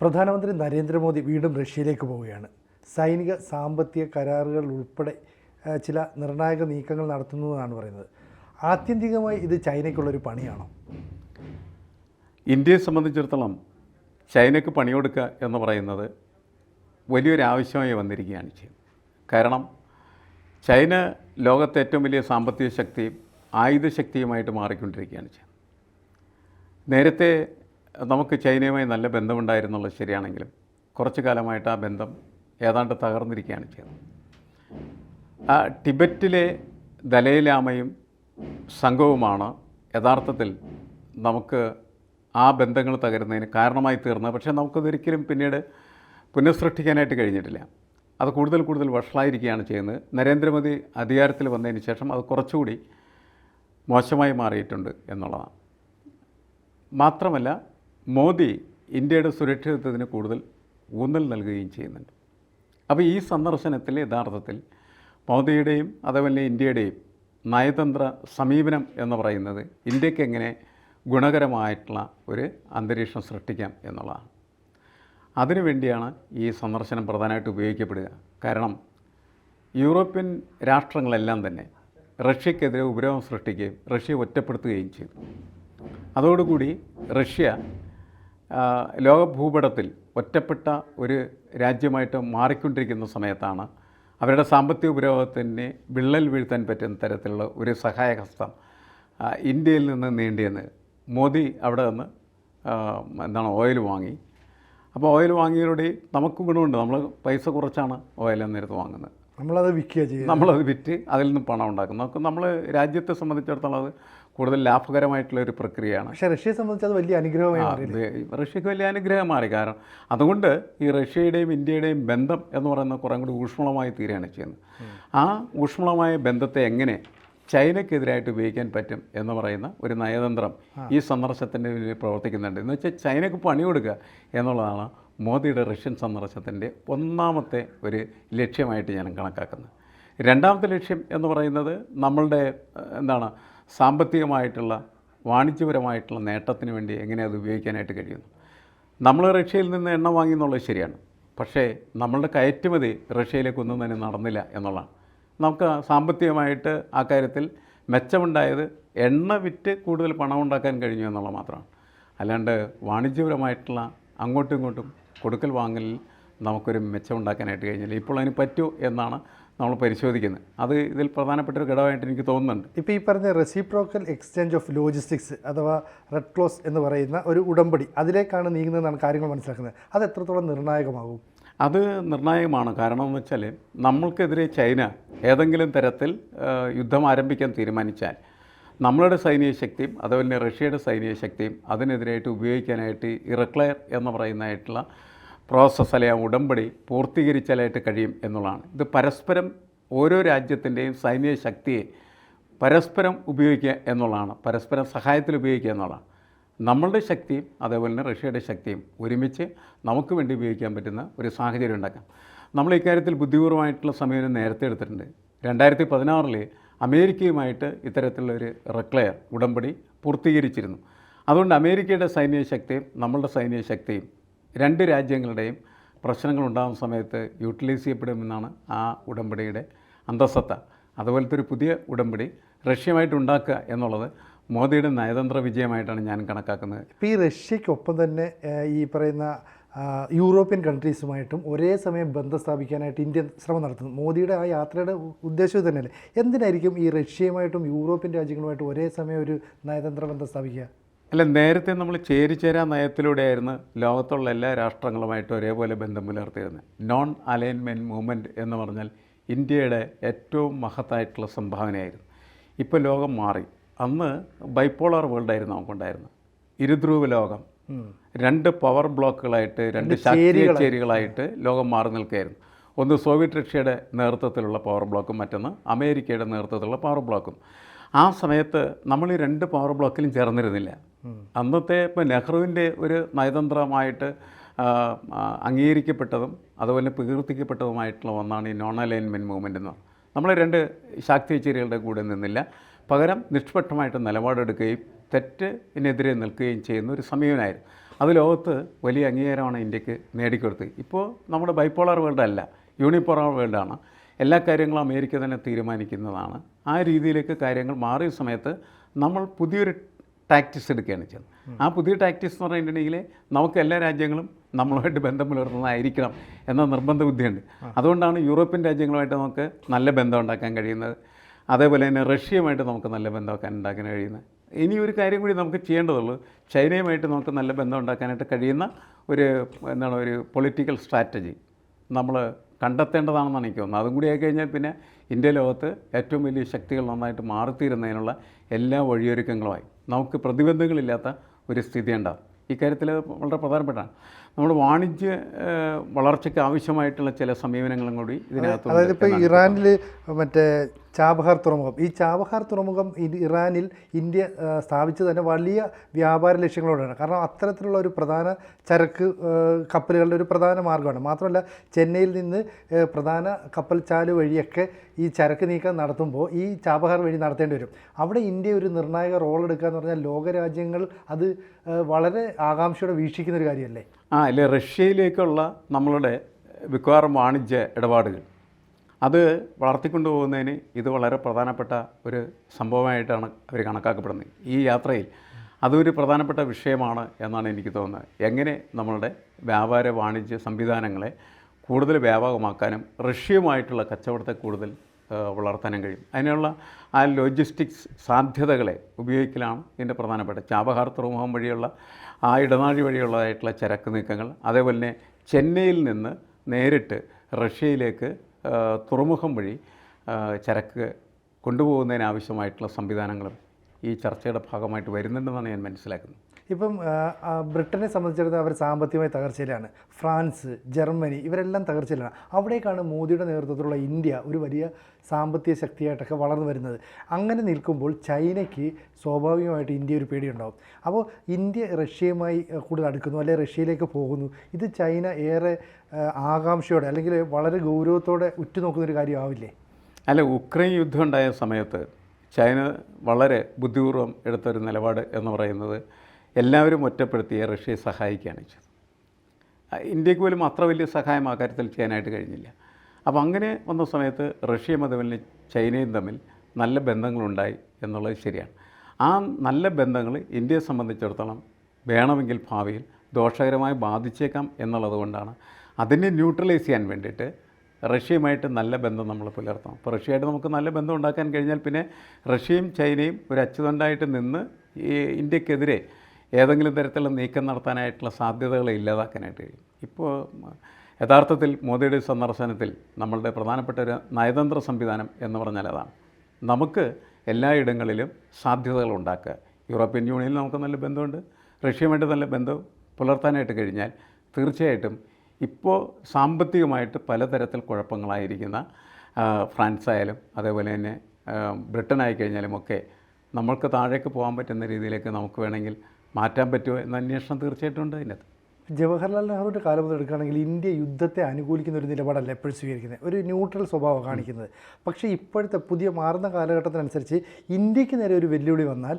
പ്രധാനമന്ത്രി നരേന്ദ്രമോദി വീണ്ടും റഷ്യയിലേക്ക് പോവുകയാണ്. സൈനിക സാമ്പത്തിക കരാറുകൾ ഉൾപ്പെടെ ചില നിർണായക നീക്കങ്ങൾ നടത്തുന്നതാണ് പറയുന്നത്. ആത്യന്തികമായി ഇത് ചൈനയ്ക്കുള്ളൊരു പണിയാണോ? ഇന്ത്യയെ സംബന്ധിച്ചിടത്തോളം ചൈനയ്ക്ക് പണിയെടുക്കുക എന്ന് പറയുന്നത് വലിയൊരു ആവശ്യമായി വന്നിരിക്കുകയാണ് ചെയ്യുന്നത്. കാരണം ചൈന ലോകത്തെ ഏറ്റവും വലിയ സാമ്പത്തിക ശക്തിയും ആയുധശക്തിയുമായിട്ട് മാറിക്കൊണ്ടിരിക്കുകയാണ് ചെയ്യുന്നത്. നേരത്തെ നമുക്ക് ചൈനയുമായി നല്ല ബന്ധമുണ്ടായിരുന്നുള്ളത് ശരിയാണെങ്കിലും കുറച്ചു കാലമായിട്ട് ആ ബന്ധം ഏതാണ്ട് തകർന്നിരിക്കുകയാണ് ചെയ്യുന്നത്. ആ ടിബറ്റിലെ ദലൈലാമയും സംഘവുമാണ് യഥാർത്ഥത്തിൽ നമുക്ക് ആ ബന്ധങ്ങൾ തകരുന്നതിന് കാരണമായി തീർന്നത്. പക്ഷേ നമുക്കതൊരിക്കലും പിന്നീട് പുനഃസൃഷ്ടിക്കാനായിട്ട് കഴിഞ്ഞിട്ടില്ല. അത് കൂടുതൽ കൂടുതൽ വഷളായിരിക്കുകയാണ് ചെയ്യുന്നത്. നരേന്ദ്രമോദി അധികാരത്തിൽ വന്നതിന് ശേഷം അത് കുറച്ചുകൂടി മോശമായി മാറിയിട്ടുണ്ട് എന്നുള്ളതാണ്. മാത്രമല്ല മോദി ഇന്ത്യയുടെ സുരക്ഷിതത്വത്തിന് കൂടുതൽ ഊന്നൽ നൽകുകയും ചെയ്യുന്നുണ്ട്. അപ്പോൾ ഈ സന്ദർശനത്തിൽ യഥാർത്ഥത്തിൽ മോദിയുടെയും അതുപോലെ ഇന്ത്യയുടെയും നയതന്ത്ര സമീപനം എന്ന് പറയുന്നത് ഇന്ത്യയ്ക്ക് എങ്ങനെ ഗുണകരമായിട്ടുള്ള ഒരു അന്തരീക്ഷം സൃഷ്ടിക്കാം എന്നുള്ളതാണ്. അതിനുവേണ്ടിയാണ് ഈ സന്ദർശനം പ്രധാനമായിട്ട് ഉപയോഗിക്കപ്പെടുക. കാരണം യൂറോപ്യൻ രാഷ്ട്രങ്ങളെല്ലാം തന്നെ റഷ്യക്കെതിരെ ഉപരോധം സൃഷ്ടിക്കുകയും റഷ്യയെ ഒറ്റപ്പെടുത്തുകയും ചെയ്തു. അതോടുകൂടി റഷ്യ ലോക ഭൂപടത്തിൽ ഒറ്റപ്പെട്ട ഒരു രാജ്യമായിട്ട് മാറിക്കൊണ്ടിരിക്കുന്ന സമയത്താണ് അവരുടെ സാമ്പത്തിക പുരോഗത്തിനെ വിള്ളൽ വീഴ്ത്താൻ പറ്റുന്ന തരത്തിലുള്ള ഒരു സഹായഹസ്തം ഇന്ത്യയിൽ നിന്ന് നീണ്ടിയെന്ന് മോദി അവിടെ നിന്ന് എന്താണ് ഓയിൽ വാങ്ങി. അപ്പോൾ ഓയിൽ വാങ്ങിയതോടെ നമുക്ക് ഗുണമുണ്ട്. നമ്മൾ പൈസ കുറച്ചാണ് ഓയിൽ എന്നിരുന്ന് വാങ്ങുന്നത്. നമ്മളത് വിൽക്കുക ചെയ്യുക നമ്മളത് വിറ്റ് അതിൽ നിന്ന് പണം ഉണ്ടാക്കും നമുക്ക് നമ്മൾ രാജ്യത്തെ സംബന്ധിച്ചിടത്തോളം അത് കൂടുതൽ ലാഭകരമായിട്ടുള്ള ഒരു പ്രക്രിയയാണ്. പക്ഷേ റഷ്യയെ സംബന്ധിച്ച് അത് വലിയ അനുഗ്രഹമായി റഷ്യക്ക് വലിയ അനുഗ്രഹം മാറി. കാരണം അതുകൊണ്ട് ഈ റഷ്യയുടെയും ഇന്ത്യയുടെയും ബന്ധം എന്ന് പറയുന്ന കുറേ കൂടി ഊഷ്മളമായി തീരുകയാണ് ചെയ്യുന്നത്. ആ ഊഷ്മളമായ ബന്ധത്തെ എങ്ങനെ ചൈനയ്ക്കെതിരായിട്ട് ഉപയോഗിക്കാൻ പറ്റും എന്ന് പറയുന്ന ഒരു നയതന്ത്രം ഈ സന്ദർശനത്തിന്റെ പ്രവർത്തിക്കുന്നുണ്ട്. എന്ന് വെച്ചാൽ ചൈനയ്ക്ക് പണി കൊടുക്കുക എന്നുള്ളതാണ് മോദിയുടെ റഷ്യൻ സന്ദർശനത്തിന്റെ ഒന്നാമത്തെ ഒരു ലക്ഷ്യമായിട്ട് ഞാൻ കണക്കാക്കുന്നത്. രണ്ടാമത്തെ ലക്ഷ്യം എന്ന് പറയുന്നത് നമ്മളുടെ എന്താണ് സാമ്പത്തികമായിട്ടുള്ള വാണിജ്യപരമായിട്ടുള്ള നേട്ടത്തിന് വേണ്ടി എങ്ങനെ അത് ഉപയോഗിക്കാനായിട്ട് കഴിയുന്നു. നമ്മൾ റഷ്യയിൽ നിന്ന് എണ്ണ വാങ്ങി എന്നുള്ളത് ശരിയാണ്. പക്ഷേ നമ്മളുടെ കയറ്റുമതി റഷ്യയിലേക്കൊന്നും തന്നെ നടന്നില്ല എന്നുള്ളതാണ്. നമുക്ക് സാമ്പത്തികമായിട്ട് ആ കാര്യത്തിൽ മെച്ചമുണ്ടായത് എണ്ണ വിറ്റ് കൂടുതൽ പണം ഉണ്ടാക്കാൻ കഴിഞ്ഞു എന്നുള്ളത് മാത്രമാണ്. അല്ലാണ്ട് വാണിജ്യപരമായിട്ടുള്ള അങ്ങോട്ടും ഇങ്ങോട്ടും കൊടുക്കൽ വാങ്ങലിൽ നമുക്കൊരു മെച്ചം ഉണ്ടാക്കാനായിട്ട് കഴിഞ്ഞില്ല. ഇപ്പോൾ അതിന് പറ്റൂ എന്നാണ് നമ്മൾ പരിശോധിക്കുന്നത്. അത് ഇതിൽ പ്രധാനപ്പെട്ട ഒരു ഘടകമായിട്ട് എനിക്ക് തോന്നുന്നുണ്ട്. ഇപ്പോൾ ഈ പറഞ്ഞ റെസിപ്രോക്കൽ എക്സ്ചേഞ്ച് ഓഫ് ലോജിസ്റ്റിക്സ് അഥവാ റെഡ് ക്ലോസ് എന്ന് പറയുന്ന ഒരു ഉടമ്പടി അതിലേക്കാണ് നീങ്ങുന്നതെന്നാണ് കാര്യങ്ങൾ മനസ്സിലാക്കുന്നത്. അത് എത്രത്തോളം നിർണായകമാകും? അത് നിർണായകമാണ്. കാരണം എന്ന് വെച്ചാൽ നമ്മൾക്കെതിരെ ചൈന ഏതെങ്കിലും തരത്തിൽ യുദ്ധം ആരംഭിക്കാൻ തീരുമാനിച്ചാൽ നമ്മളുടെ സൈനിക ശക്തിയും അതുപോലെ തന്നെ റഷ്യയുടെ സൈനിക ശക്തിയും അതിനെതിരായിട്ട് ഉപയോഗിക്കാനായിട്ട് ഇറക്ലയർ എന്ന് പറയുന്നതായിട്ടുള്ള പ്രോസസ്സ് അല്ലെങ്കിൽ ഉടമ്പടി പൂർത്തീകരിച്ചാലായിട്ട് കഴിയും എന്നുള്ളതാണ്. ഇത് പരസ്പരം ഓരോ രാജ്യത്തിന്റെയും സൈനിക ശക്തിയെ പരസ്പരം ഉപയോഗിക്കുക എന്നുള്ളതാണ്. പരസ്പരം സഹായത്തിൽ ഉപയോഗിക്കുക എന്നുള്ളതാണ്. നമ്മളുടെ ശക്തിയും അതേപോലെ തന്നെ റഷ്യയുടെ ശക്തിയും ഒരുമിച്ച് നമുക്ക് വേണ്ടി ഉപയോഗിക്കാൻ പറ്റുന്ന ഒരു സാഹചര്യം ഉണ്ടാക്കാം. നമ്മൾ ഇക്കാര്യത്തിൽ ബുദ്ധിപൂർവമായിട്ടുള്ള സമീപനം നേരത്തെ എടുത്തിട്ടുണ്ട്. രണ്ടായിരത്തി പതിനാറിൽ അമേരിക്കയുമായിട്ട് ഇത്തരത്തിലുള്ളൊരു റെക്ലെയർ ഉടമ്പടി പൂർത്തീകരിച്ചിരുന്നു. അതുകൊണ്ട് അമേരിക്കയുടെ സൈനിക ശക്തിയും നമ്മളുടെ സൈനിക ശക്തിയും രണ്ട് രാജ്യങ്ങളുടെയും പ്രശ്നങ്ങൾ ഉണ്ടാകുന്ന സമയത്ത് യൂട്ടിലൈസ് ചെയ്യപ്പെടുമെന്നാണ് ആ ഉടമ്പടിയുടെ അന്തസ്സത്ത അതുപോലത്തെ ഒരു പുതിയ ഉടമ്പടി റഷ്യയുമായിട്ട് ഉണ്ടാക്കുക എന്നുള്ളത് മോദിയുടെ നയതന്ത്ര വിജയമായിട്ടാണ് ഞാൻ കണക്കാക്കുന്നത്. ഇപ്പോൾ ഈ റഷ്യയ്ക്കൊപ്പം തന്നെ ഈ പറയുന്ന യൂറോപ്യൻ കൺട്രീസുമായിട്ടും ഒരേ സമയം ബന്ധം സ്ഥാപിക്കാനായിട്ട് ഇന്ത്യ ശ്രമം നടത്തുന്നു. മോദിയുടെ ആ യാത്രയുടെ ഉദ്ദേശം തന്നെയല്ലേ എന്തിനായിരിക്കും ഈ റഷ്യയുമായിട്ടും യൂറോപ്യൻ രാജ്യങ്ങളുമായിട്ടും ഒരേ സമയം ഒരു നയതന്ത്ര ബന്ധം സ്ഥാപിക്കുക? അല്ല നേരത്തെ നമ്മൾ ചേരിചേരാ നയത്തിലൂടെയായിരുന്നു ലോകത്തുള്ള എല്ലാ രാഷ്ട്രങ്ങളുമായിട്ട് ഒരേപോലെ ബന്ധം പുലർത്തിയിരുന്നത്. നോൺ അലൈൻമെന്റ് മൂവ്മെന്റ് എന്ന് പറഞ്ഞാൽ ഇന്ത്യയുടെ ഏറ്റവും മഹത്തായിട്ടുള്ള സംഭാവനയായിരുന്നു. ഇപ്പോൾ ലോകം മാറി. അന്ന് ബൈപ്പോളർ വേൾഡായിരുന്നു നമുക്കുണ്ടായിരുന്നത്. ഇരുധ്രുവ ലോകം. രണ്ട് പവർ ബ്ലോക്കുകളായിട്ട് രണ്ട് ചേരികളായിട്ട്. ലോകം മാറി നിൽക്കുകയായിരുന്നു. ഒന്ന് സോവിയറ്റ് റഷ്യയുടെ നേതൃത്വത്തിലുള്ള പവർ ബ്ലോക്കും മറ്റൊന്ന് അമേരിക്കയുടെ നേതൃത്വത്തിലുള്ള പവർ ബ്ലോക്കും ആ സമയത്ത് നമ്മൾ ഈ രണ്ട് പവർ ബ്ലോക്കിലും ചേർന്നിരുന്നില്ല. അന്നത്തെ ഇപ്പോൾ നെഹ്റുവിന്റെ ഒരു നയതന്ത്രമായിട്ട് അംഗീകരിക്കപ്പെട്ടതും അതുപോലെ പ്രകീർത്തിക്കപ്പെട്ടതുമായിട്ടുള്ള ഒന്നാണ് ഈ നോൺ അലൈൻമെന്റ് മൂവ്മെന്റ് എന്ന് നമ്മൾ രണ്ട് ശാക്തി ചേരികളുടെ കൂടെ നിന്നില്ല. പകരം നിഷ്പക്ഷമായിട്ട് നിലപാടെടുക്കുകയും തെറ്റിനെതിരെ നിൽക്കുകയും ചെയ്യുന്ന ഒരു സമീപനമായിരുന്നു അത് ലോകത്ത് വലിയ അംഗീകാരമാണ് ഇന്ത്യയ്ക്ക് നേടിക്കൊടുത്തത്. ഇപ്പോൾ നമ്മുടെ ബൈപ്പോളാർ വേൾഡ് അല്ല യൂണിപ്പോളർ വേൾഡാണ് എല്ലാ കാര്യങ്ങളും അമേരിക്ക തന്നെ തീരുമാനിക്കുന്നതാണ്. ആ രീതിയിലേക്ക് കാര്യങ്ങൾ മാറിയ സമയത്ത് നമ്മൾ പുതിയൊരു ടാക്ടിക്സ് എടുക്കുകയാണ് ചെയ്യുന്നത്. ആ പുതിയ ടാക്ടിക്സ് എന്ന് പറഞ്ഞിട്ടുണ്ടെങ്കിൽ നമുക്ക് എല്ലാ രാജ്യങ്ങളും നമ്മളുമായിട്ട് ബന്ധം പുലർത്തുന്നതായിരിക്കണം എന്ന നിർബന്ധ ബുദ്ധിയുണ്ട്. അതുകൊണ്ടാണ് യൂറോപ്യൻ രാജ്യങ്ങളുമായിട്ട് നമുക്ക് നല്ല ബന്ധം ഉണ്ടാക്കാൻ കഴിയുന്നത്. അതേപോലെ തന്നെ റഷ്യയുമായിട്ട് നമുക്ക് നല്ല ബന്ധമൊക്കെ ഉണ്ടാക്കാൻ കഴിയുന്നത്. ഇനി ഒരു കാര്യം കൂടി നമുക്ക് ചെയ്യേണ്ടതുള്ളൂ. ചൈനയുമായിട്ട് നമുക്ക് നല്ല ബന്ധം ഉണ്ടാക്കാനായിട്ട് കഴിയുന്ന ഒരു എന്താണ് ഒരു പൊളിറ്റിക്കൽ സ്ട്രാറ്റജി നമ്മൾ കണ്ടെത്തേണ്ടതാണെന്നാണ് എനിക്ക് തോന്നുന്നത്. അതും കൂടി ആയിക്കഴിഞ്ഞാൽ പിന്നെ ഇന്ത്യ ലോകത്ത് ഏറ്റവും വലിയ ശക്തികൾ നന്നായിട്ട് മാറിത്തീരുന്നതിനുള്ള എല്ലാ വഴിയൊരുക്കങ്ങളുമായി നമുക്ക് പ്രതിബന്ധങ്ങളില്ലാത്ത ഒരു സ്ഥിതി ഉണ്ടാകും ഇക്കാര്യത്തിൽ വളരെ പ്രധാനപ്പെട്ടാണ് നമ്മുടെ വാണിജ്യ വളർച്ചയ്ക്ക് ആവശ്യമായിട്ടുള്ള ചില സമീപനങ്ങളും കൂടി ഇതിനകത്ത് അതായത് ഇപ്പോൾ ഇറാനിൽ മറ്റേ ചാബഹാർ തുറമുഖം. ഈ ചാബഹാർ തുറമുഖം ഇറാനിൽ ഇന്ത്യ സ്ഥാപിച്ചു തന്നെ വലിയ വ്യാപാര ലക്ഷ്യങ്ങളോടാണ് കാരണം അത്തരത്തിലുള്ള ഒരു പ്രധാന ചരക്ക് കപ്പലുകളുടെ ഒരു പ്രധാന മാർഗമാണ്. മാത്രമല്ല ചെന്നൈയിൽ നിന്ന് പ്രധാന കപ്പൽ ചാൽ വഴിയൊക്കെ ഈ ചരക്ക് നീക്കം നടത്തുമ്പോൾ ഈ ചാബഹാർ വഴി നടത്തേണ്ടി വരും. അവിടെ ഇന്ത്യ ഒരു നിർണായക റോൾ എടുക്കുക എന്ന് പറഞ്ഞാൽ ലോകരാജ്യങ്ങൾ അത് വളരെ ആകാംക്ഷയോടെ വീക്ഷിക്കുന്ന ഒരു കാര്യമല്ലേ? ആ അല്ലെ റഷ്യയിലേക്കുള്ള നമ്മളുടെ മിക്കവാറും വാണിജ്യ ഇടപാടുകൾ. അത് വളർത്തിക്കൊണ്ടു പോകുന്നതിന് ഇത് വളരെ പ്രധാനപ്പെട്ട ഒരു സംഭവമായിട്ടാണ് അവർ കണക്കാക്കപ്പെടുന്നത്. ഈ യാത്രയിൽ അതൊരു പ്രധാനപ്പെട്ട വിഷയമാണ് എന്നാണ് എനിക്ക് തോന്നുന്നത്. എങ്ങനെ നമ്മളുടെ വ്യാപാര വാണിജ്യ സംവിധാനങ്ങളെ കൂടുതൽ വ്യാപകമാക്കാനും റഷ്യയുമായിട്ടുള്ള കച്ചവടത്തെ കൂടുതൽ വളർത്താനും കഴിയും. അതിനുള്ള ആ ലോജിസ്റ്റിക്സ് സാധ്യതകളെ ഉപയോഗിക്കലാണ് ഇതിന്റെ പ്രധാനപ്പെട്ട ചാബഹാർ തുറമുഖം വഴിയുള്ള ആ ഇടനാഴി വഴിയുള്ളതായിട്ടുള്ള ചരക്ക് നീക്കങ്ങൾ. അതേപോലെ തന്നെ ചെന്നൈയിൽ നിന്ന് നേരിട്ട് റഷ്യയിലേക്ക് തുറമുഖം വഴി ചരക്ക് കൊണ്ടുപോകുന്നതിനാവശ്യമായിട്ടുള്ള സംവിധാനങ്ങളും ഈ ചർച്ചയുടെ ഭാഗമായിട്ട് വരുന്നുണ്ടെന്നാണ് ഞാൻ മനസ്സിലാക്കുന്നത്. ഇപ്പം ബ്രിട്ടനെ സംബന്ധിച്ചിടത്തോളം അവർ സാമ്പത്തികമായി തകർച്ചയിലാണ്. ഫ്രാൻസ് ജർമ്മനി ഇവരെല്ലാം തകർച്ചയിലാണ്. അവിടേക്കാണ് മോദിയുടെ നേതൃത്വത്തിലുള്ള ഇന്ത്യ ഒരു വലിയ സാമ്പത്തിക ശക്തിയായിട്ടൊക്കെ വളർന്നു വരുന്നത്. അങ്ങനെ നിൽക്കുമ്പോൾ ചൈനയ്ക്ക് സ്വാഭാവികമായിട്ട് ഇന്ത്യ ഒരു പേടിയുണ്ടാവും. അപ്പോൾ ഇന്ത്യ റഷ്യയുമായി കൂടുതൽ അടുക്കുന്നു അല്ലെങ്കിൽ റഷ്യയിലേക്ക് പോകുന്നു. ഇത് ചൈന ഏറെ ആകാംക്ഷയോടെ അല്ലെങ്കിൽ വളരെ ഗൗരവത്തോടെ ഉറ്റുനോക്കുന്നൊരു കാര്യമാവില്ലേ അല്ല ഉക്രൈൻ യുദ്ധം ഉണ്ടായ സമയത്ത് ചൈന വളരെ ബുദ്ധിപൂർവം എടുത്തൊരു നിലപാട് എന്ന് പറയുന്നത് എല്ലാവരും ഒറ്റപ്പെടുത്തിയ റഷ്യയെ സഹായിക്കുകയാണ് ചെയ്തത്. ഇന്ത്യയ്ക്ക് പോലും അത്ര വലിയ സഹായം ആ കാര്യത്തിൽ ചെയ്യാനായിട്ട് കഴിഞ്ഞില്ല. അപ്പോൾ അങ്ങനെ വന്ന സമയത്ത് റഷ്യയും അതുപോലെ ചൈനയും തമ്മിൽ നല്ല ബന്ധങ്ങളുണ്ടായി എന്നുള്ളത് ശരിയാണ്. ആ നല്ല ബന്ധങ്ങൾ ഇന്ത്യയെ സംബന്ധിച്ചിടത്തോളം വേണമെങ്കിൽ ഭാവിയിൽ ദോഷകരമായി ബാധിച്ചേക്കാം എന്നുള്ളത് കൊണ്ടാണ് അതിനെ ന്യൂട്രലൈസ് ചെയ്യാൻ വേണ്ടിയിട്ട് റഷ്യയുമായിട്ട് നല്ല ബന്ധം നമ്മൾ പുലർത്തണം. അപ്പോൾ റഷ്യയായിട്ട് നമുക്ക് നല്ല ബന്ധം ഉണ്ടാക്കാൻ കഴിഞ്ഞാൽ പിന്നെ റഷ്യയും ചൈനയും ഒരു അച്ചുതണ്ടായിട്ട് നിന്ന് ഈ ഇന്ത്യക്കെതിരെ ഏതെങ്കിലും തരത്തിലുള്ള നീക്കം നടത്താനായിട്ടുള്ള സാധ്യതകളെ ഇല്ലാതാക്കാനായിട്ട് കഴിയും. ഇപ്പോൾ യഥാർത്ഥത്തിൽ മോദിയുടെ സന്ദർശനത്തിൽ നമ്മളുടെ പ്രധാനപ്പെട്ട ഒരു നയതന്ത്ര സംവിധാനം എന്ന് പറഞ്ഞാൽ അതാണ്. നമുക്ക് എല്ലായിടങ്ങളിലും സാധ്യതകൾ ഉണ്ടാക്കുക. യൂറോപ്യൻ യൂണിയനിൽ നമുക്ക് നല്ല ബന്ധമുണ്ട്. റഷ്യയുമായിട്ട് നല്ല ബന്ധം പുലർത്താനായിട്ട് കഴിഞ്ഞാൽ തീർച്ചയായിട്ടും ഇപ്പോൾ സാമ്പത്തികമായിട്ട് പലതരത്തിൽ കുഴപ്പങ്ങളായിരിക്കുന്ന ഫ്രാൻസ് ആയാലും അതേപോലെ തന്നെ ബ്രിട്ടൻ ആയിക്കഴിഞ്ഞാലും ഒക്കെ നമ്മൾക്ക് താഴേക്ക് പോകാൻ പറ്റുന്ന രീതിയിലേക്ക് നമുക്ക് വേണമെങ്കിൽ മാറ്റാൻ പറ്റുമോ എന്ന അന്വേഷണം തീർച്ചയായിട്ടും ഉണ്ട് അതിനകത്ത്. ജവഹർലാൽ നെഹ്റുവിന്റെ കാലം മുതൽ എടുക്കുകയാണെങ്കിൽ ഇന്ത്യ യുദ്ധത്തെ അനുകൂലിക്കുന്ന ഒരു നിലപാടല്ല എപ്പോഴും സ്വീകരിക്കുന്നത്. ഒരു ന്യൂട്രൽ സ്വഭാവം കാണിക്കുന്നത്. പക്ഷേ ഇപ്പോഴത്തെ പുതിയ മാറുന്ന കാലഘട്ടത്തിനനുസരിച്ച് ഇന്ത്യയ്ക്ക് നേരെ ഒരു വെല്ലുവിളി വന്നാൽ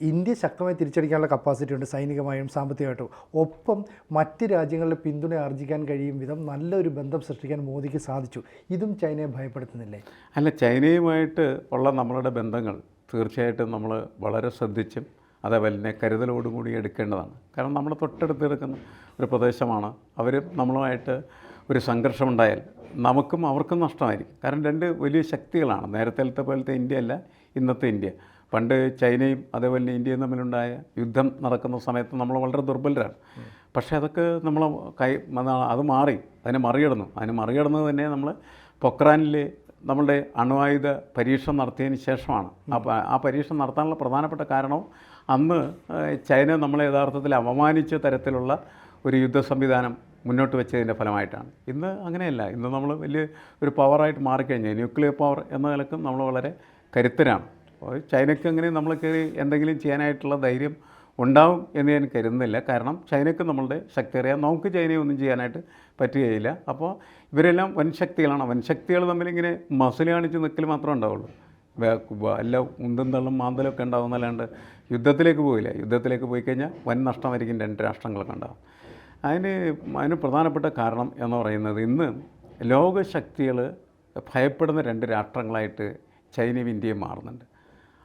ഇന്ത്യ ശക്തമായി തിരിച്ചടിക്കാനുള്ള കപ്പാസിറ്റി ഉണ്ട് സൈനികമായും സാമ്പത്തികമായിട്ടും. ഒപ്പം മറ്റ് രാജ്യങ്ങളുടെ പിന്തുണ ആർജിക്കാൻ കഴിയും വിധം നല്ലൊരു ബന്ധം സൃഷ്ടിക്കാൻ മോദിക്ക് സാധിച്ചു. ഇതും ചൈനയെ ഭയപ്പെടുത്തുന്നില്ലേ? അല്ല ചൈനയുമായിട്ട് ഉള്ള നമ്മളുടെ ബന്ധങ്ങൾ തീർച്ചയായിട്ടും നമ്മൾ വളരെ ശ്രദ്ധിച്ചും അതേപോലെ തന്നെ കരുതലോടും കൂടി എടുക്കേണ്ടതാണ്. കാരണം നമ്മൾ തൊട്ടടുത്ത് കിടക്കുന്ന ഒരു പ്രദേശമാണ്. അവർ നമ്മളുമായിട്ട് ഒരു സംഘർഷമുണ്ടായാൽ നമുക്കും അവർക്കും നഷ്ടമായിരിക്കും. കാരണം രണ്ട് വലിയ ശക്തികളാണ്. നേരത്തെ പോലത്തെ ഇന്ത്യ അല്ല ഇന്നത്തെ ഇന്ത്യ. പണ്ട് ചൈനയും അതേപോലെ തന്നെ ഇന്ത്യയും തമ്മിലുണ്ടായ യുദ്ധം നടക്കുന്ന സമയത്ത് നമ്മൾ വളരെ ദുർബലരാണ്. പക്ഷേ അതൊക്കെ നമ്മൾ കൈ അത് മാറി അതിനെ മറികടന്നു. അതിനെ മറികടന്നത് തന്നെ നമ്മൾ പൊക്രാനിൽ നമ്മളുടെ അണ്വായുധ പരീക്ഷണം നടത്തിയതിന് ശേഷമാണ്. ആ പരീക്ഷണം നടത്താനുള്ള പ്രധാനപ്പെട്ട കാരണവും അന്ന് ചൈന നമ്മളെ യഥാർത്ഥത്തിൽ അപമാനിച്ച തരത്തിലുള്ള ഒരു യുദ്ധ സംവിധാനം മുന്നോട്ട് വെച്ചതിന്റെ ഫലമായിട്ടാണ്. ഇന്ന് അങ്ങനെയല്ല. ഇന്ന് നമ്മൾ വലിയ ഒരു പവറായിട്ട് മാറിക്കഴിഞ്ഞാൽ ന്യൂക്ലിയർ പവർ എന്ന നിലക്കും നമ്മൾ വളരെ കരുത്തരാണ്. അപ്പോൾ ചൈനയ്ക്ക് അങ്ങനെ നമ്മൾ കയറി എന്തെങ്കിലും ചെയ്യാനായിട്ടുള്ള ധൈര്യം ഉണ്ടാവും എന്ന് ഞാൻ കരുതുന്നില്ല. കാരണം ചൈനയ്ക്ക് നമ്മളുടെ ശക്തി അറിയാം. നമുക്ക് ചൈനയെ ഒന്നും ചെയ്യാനായിട്ട് പറ്റുകയില്ല. അപ്പോൾ ഇവരെല്ലാം വൻശക്തികളാണ് വൻശക്തികൾ തമ്മിലിങ്ങനെ മസിൽ കാണിച്ച് നിൽക്കൽ മാത്രമേ ഉണ്ടാവുള്ളൂ. എല്ലാ ഉന്തും തള്ളും മാന്തലൊക്കെ ഉണ്ടാവുന്നല്ലാണ്ട് യുദ്ധത്തിലേക്ക് പോയില്ല. യുദ്ധത്തിലേക്ക് പോയി കഴിഞ്ഞാൽ വൻ നഷ്ടമായിരിക്കും രണ്ട് രാഷ്ട്രങ്ങൾക്ക് ഉണ്ടാകും അതിന് അതിന് പ്രധാനപ്പെട്ട കാരണം എന്ന് പറയുന്നത് ഇന്ന് ലോകശക്തികൾ ഭയപ്പെടുന്ന രണ്ട് രാഷ്ട്രങ്ങളായിട്ട് ചൈനയും ഇന്ത്യയും മാറുന്നുണ്ട്.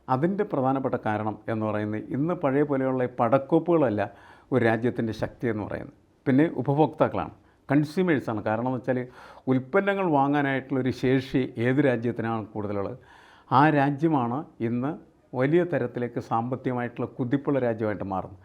അതിന്റെ പ്രധാനപ്പെട്ട കാരണം എന്ന് പറയുന്നത് ഇന്ന് പഴയ പോലെയുള്ള പടക്കോപ്പുകളല്ല ഒരു രാജ്യത്തിന്റെ ശക്തി എന്ന് പറയുന്നത്. പിന്നെ ഉപഭോക്താക്കളാണ്. കൺസ്യൂമേഴ്സാണ്. കാരണം എന്ന് വെച്ചാൽ ഉൽപ്പന്നങ്ങൾ വാങ്ങാനായിട്ടുള്ളൊരു ശേഷി ഏത് രാജ്യത്തിനാണ് കൂടുതലുള്ളത്? ആ രാജ്യമാണ് ഇന്ന് വലിയ തരത്തിലേക്ക് സാമ്പത്തികമായിട്ടുള്ള കുതിപ്പുള്ള രാജ്യമായിട്ട് മാറുന്നത്.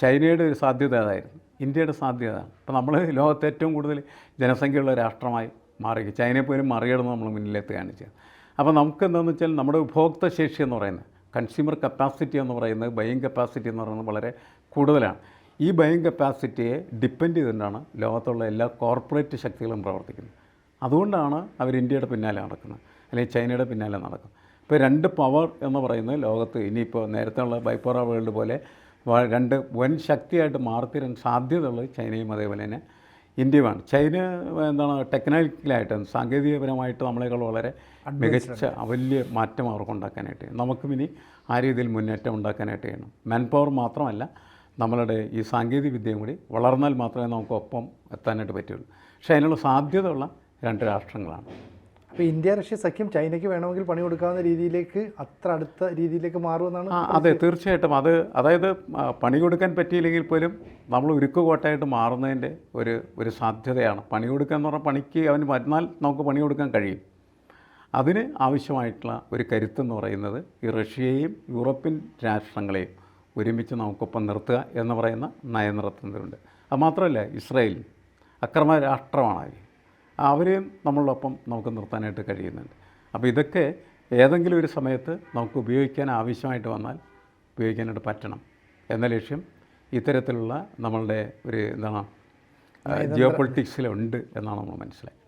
ചൈനയുടെ ഒരു സാധ്യത അതായിരുന്നു. ഇന്ത്യയുടെ സാധ്യത. അപ്പോൾ നമ്മൾ ലോകത്തെ ഏറ്റവും കൂടുതൽ ജനസംഖ്യയുള്ള രാഷ്ട്രമായി മാറി ചൈനയെ പോലും മറികടന്ന് നമ്മൾ മുന്നിലേക്ക് കാണിച്ചത് അപ്പോൾ നമുക്ക് എന്താണെന്ന് വെച്ചാൽ നമ്മുടെ ഉപഭോക്തൃ ശേഷി എന്ന് പറയുന്നത് കൺസ്യൂമർ കപ്പാസിറ്റി എന്ന് പറയുന്നത് ബയിങ് കപ്പാസിറ്റി എന്ന് പറയുന്നത് വളരെ കൂടുതലാണ്. ഈ ബയിങ് കപ്പാസിറ്റിയെ ഡിപ്പെൻഡ് ചെയ്തുകൊണ്ടാണ് ലോകത്തുള്ള എല്ലാ കോർപ്പറേറ്റ് ശക്തികളും പ്രവർത്തിക്കുന്നത്. അതുകൊണ്ടാണ് അവർ ഇന്ത്യയുടെ പിന്നാലെ നടക്കുന്നത്. അല്ലെങ്കിൽ ചൈനയുടെ പിന്നാലെ നടക്കുന്നത്. ഇപ്പോൾ രണ്ട് പവർ എന്ന് പറയുന്നത് ലോകത്ത് ഇനിയിപ്പോൾ നേരത്തെ ഉള്ള ബൈപ്പോറ വേൾഡ് പോലെ രണ്ട് വൻ ശക്തിയായിട്ട് മാറിത്തീരാൻ സാധ്യതയുള്ളത് ചൈനയും അതേപോലെ തന്നെ ഇന്ത്യയുമാണ്. ചൈന എന്താണ് ടെക്നോളജിക്കലായിട്ട് സാങ്കേതികപരമായിട്ട് നമ്മളെക്കാൾ വളരെ മികച്ച വലിയ മാറ്റം അവർക്ക് ഉണ്ടാക്കാനായിട്ട്. നമുക്കും ഇനി ആ രീതിയിൽ മുന്നേറ്റം ഉണ്ടാക്കാനായിട്ട് ചെയ്യണം. മാൻ പവർ മാത്രമല്ല നമ്മളുടെ ഈ സാങ്കേതിക വിദ്യയും കൂടി വളർന്നാൽ മാത്രമേ നമുക്ക് ഒപ്പം എത്താനായിട്ട് പറ്റുള്ളൂ. പക്ഷേ അതിനുള്ള സാധ്യതയുള്ള രണ്ട് രാഷ്ട്രങ്ങളാണ്. അപ്പോൾ ഇന്ത്യ റഷ്യ സഖ്യം ചൈനയ്ക്ക് വേണമെങ്കിൽ പണി കൊടുക്കാവുന്ന രീതിയിലേക്ക് അത്ര അടുത്ത രീതിയിലേക്ക് മാറുമെന്നാണ് അതെ തീർച്ചയായിട്ടും. അത് അതായത് പണി കൊടുക്കാൻ പറ്റിയില്ലെങ്കിൽ പോലും നമ്മൾ ഉരുക്കുകോട്ടായിട്ട് മാറുന്നതിന്റെ ഒരു ഒരു സാധ്യതയാണ്. പണി കൊടുക്കുക എന്ന് പറഞ്ഞാൽ പണിക്ക് അവന് വന്നാൽ നമുക്ക് പണി കൊടുക്കാൻ കഴിയും. അതിന് ആവശ്യമായിട്ടുള്ള ഒരു കരുത്തെന്ന് പറയുന്നത് ഈ റഷ്യയെയും യൂറോപ്യൻ രാഷ്ട്രങ്ങളെയും ഒരുമിച്ച് നമുക്കൊപ്പം നിർത്തുക എന്ന് പറയുന്ന നയനിർത്തുന്നുണ്ട് അത് മാത്രമല്ല ഇസ്രായേൽ അക്രമ രാഷ്ട്രമാണ് അവരെയും നമ്മളോടൊപ്പം നമുക്ക് നിർത്താനായിട്ട് കഴിയുന്നുണ്ട്. അപ്പോൾ ഇതൊക്കെ ഏതെങ്കിലും ഒരു സമയത്ത് നമുക്ക് ഉപയോഗിക്കാൻ ആവശ്യമായിട്ട് വന്നാൽ ഉപയോഗിക്കാനായിട്ട് പറ്റണം. എന്ന ലക്ഷ്യം ഇത്തരത്തിലുള്ള നമ്മളുടെ ഒരു എന്താണ് ജിയോ പൊളിറ്റിക്സിലുണ്ട് എന്നാണ് നമ്മൾ മനസ്സിലായത്